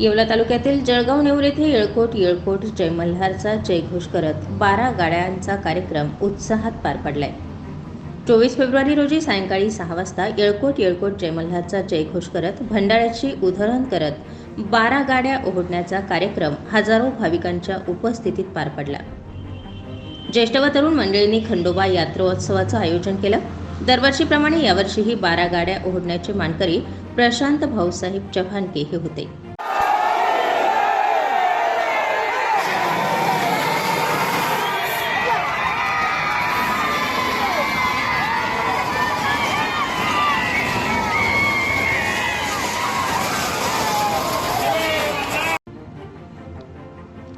येवला तालुक्यातील जळगाव नेऊर येथे येळकोट येळकोट जय मल्हारचा जयघोष करत बारा गाड्यांचा कार्यक्रम उत्साहात पार पडलाय. चोवीस फेब्रुवारी रोजी सायंकाळी सहा वाजता येळकोट येळकोट जय मल्हारचा जयघोष करत भंडाऱ्याची उधळण करत बारा गाड्या ओढण्याचा कार्यक्रम हजारो भाविकांच्या उपस्थितीत पार पडला. ज्येष्ठ व तरुण मंडळींनी खंडोबा यात्रोत्सवाचं आयोजन केलं. दरवर्षीप्रमाणे यावर्षीही बारा गाड्या ओढण्याचे मानकरी प्रशांत भाऊसाहेब चव्हाणके हे होते.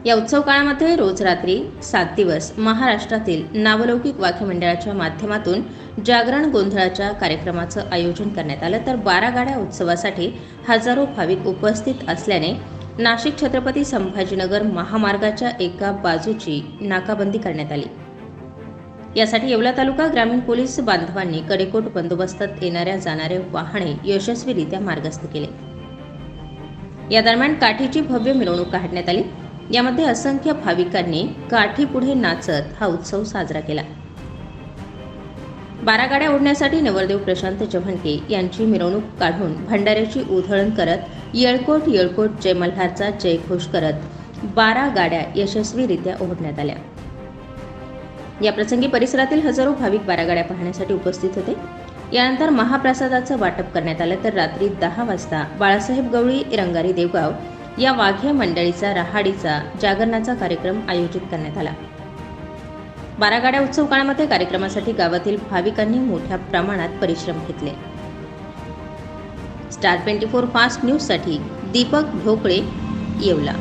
या उत्सव काळामध्ये रोज रात्री सात दिवस महाराष्ट्रातील नावलौकिक वाक्यमंडळाच्या माध्यमातून जागरण गोंधळाच्या कार्यक्रमाचं आयोजन करण्यात आलं. तर बारा गाड्या उत्सवासाठी हजारो भाविक उपस्थित असल्याने नाशिक छत्रपती संभाजीनगर महामार्गाच्या एका बाजूची नाकाबंदी करण्यात आली. यासाठी येवला तालुका ग्रामीण पोलीस बांधवांनी कडेकोट बंदोबस्तात येणाऱ्या जाणारे वाहने यशस्वीरित्या मार्गस्थ केले. या दरम्यान काठीची भव्य मिरवणूक काढण्यात आली. यामध्ये असंख्य भाविकांनी काठी पुढे नाचत हा उत्सव साजरा केला. बारा गाड्या ओढण्यासाठी नवरदेव प्रशांत चव्हाणके यांची मिरवणूक काढून भंडाऱ्याची उधळण करत येळकोट येळकोट जय मल्हारचा जयघोष करत बारा गाड्या यशस्वीरित्या ओढण्यात आल्या. याप्रसंगी परिसरातील हजारो भाविक बारा गाड्या पाहण्यासाठी उपस्थित होते. यानंतर महाप्रसादाचं वाटप करण्यात आलं. तर रात्री दहा वाजता बाळासाहेब गवळी रंगारी देवगाव या वाघ्य मंडळीचा रहाडीचा जागरणाचा कार्यक्रम आयोजित करण्यात आला. बारागाड्या उत्सव काळामध्ये कार्यक्रमासाठी गावातील भाविकांनी मोठ्या प्रमाणात परिश्रम घेतले. स्टार ट्वेंटी फोर फास्ट न्यूजसाठी दीपक ढोकळे येवला.